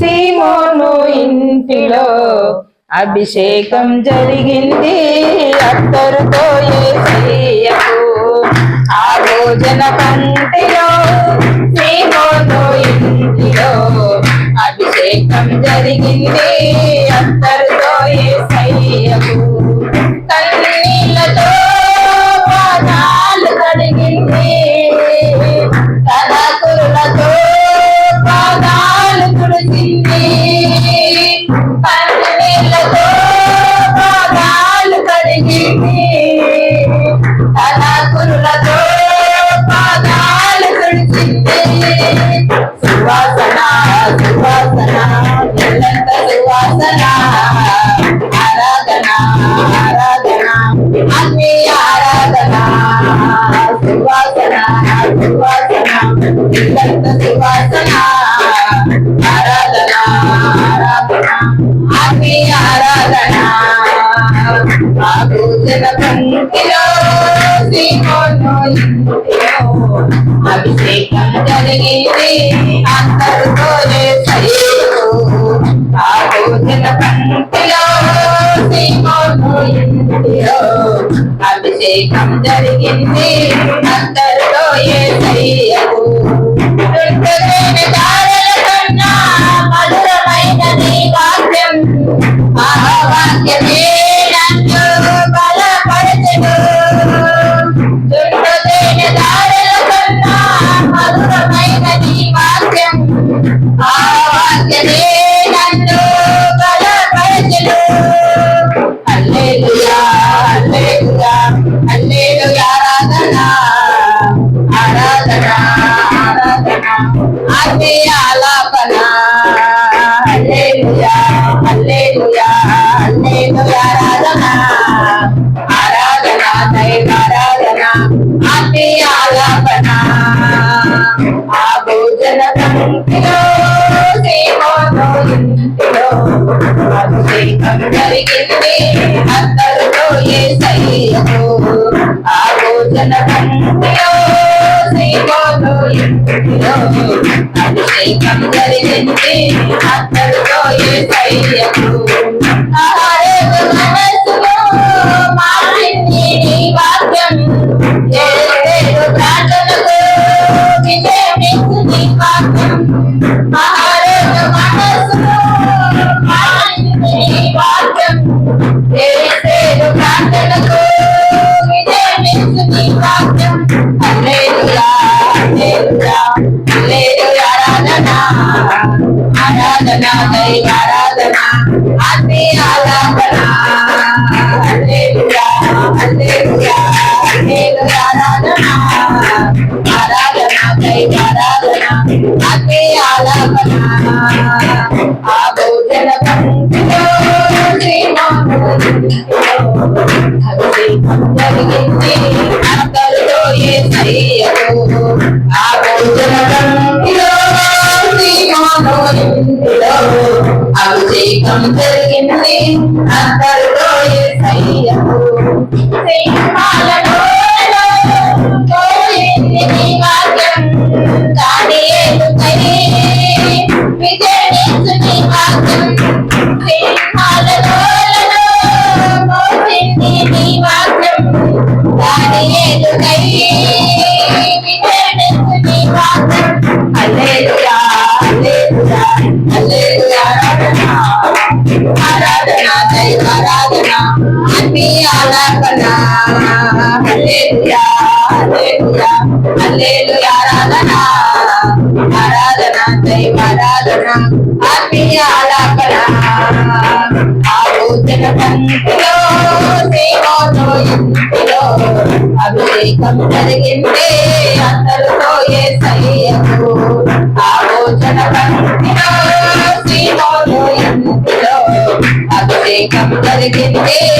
సీమోను ఇంటిలో అభిషేకం జరిగింది. అత్తరుతో ఏసయ్యకు ఆ భోజన పంటిలో సీమోను ఇంటిలో అభిషేకం జరిగింది. అత్తరుతో ఏసయ్యకు ఎల్లంత ఆరాధన ఆరాధన అన్ని ఆరాధన ఆ పంక్తిలో సీమోను అభిషేకం జరిగింది. అందరితోనే సయ్యకు పంక్తిలో అభిషేకం జరిగింది అందరితో ఏ దుర్గమైన Amen. ఆలాపన ఆ భోజన పంక్తిలో సేవలో ఇంటిలో అభిషేకం జరిగింది అందరితో ఆ భోజన పంక్తిలో సేవలో ఇంటిలో అభిషేకం జరిగింది అందరితో ఏ ఆహారేపు ఆరాధన దైవారాధన ఆత్మీయ ఆలాపన హల్లెలూయా హల్లెలూయా హల్లెలూయా ఆరాధన ఆరాధన దైవారాధన ఆత్మీయ ఆలాపన ఆ భోజన పంక్తిలో జరిగింది ఆ భోజన పంక్తిలో take on going below. I will take on taking me. I'm not a lawyer, say, oh, take my హల్లెలూయా ఆరాధన. ఆరాధన దైవ ఆరాధన. ఆత్మీయ ఆలాపన. ఆ భోజన పంక్తిలో సేవలో ఇంటిలో అభిషేకం జరిగిందే. అందరితో ఏ సయ్యకు భోజన పంక్తిలో సేవతో ఇంటిలో అభిషేకం జరిగిందే.